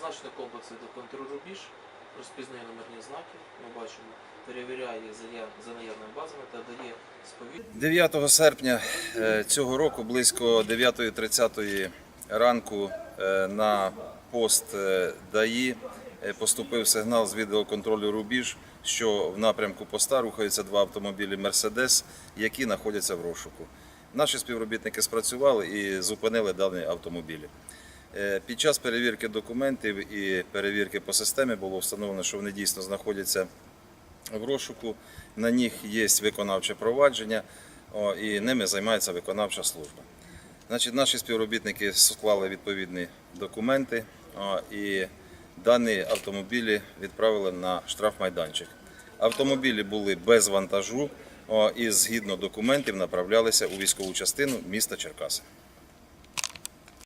Зазначено комплекси до контррубіж, розпізнає номерні знаки. Ми бачимо, перевіряє за, наявними базами та дає сповідь. 9 серпня е, цього року, близько 9.30 ранку, е, на пост е, ДАІ поступив сигнал з відеоконтролю Рубіж, що в напрямку поста рухаються два автомобілі Мерседес, які знаходяться в розшуку. Наші співробітники спрацювали і зупинили дані автомобілі. Е, Під час перевірки документів і перевірки по системі було встановлено, що вони дійсно знаходяться в розшуку. На них є виконавче провадження і ними займається виконавча служба. Значить, наші співробітники склали відповідні документи і дані автомобілі відправили на штрафмайданчик. Автомобілі були без вантажу і згідно документів направлялися у військову частину міста Черкаси.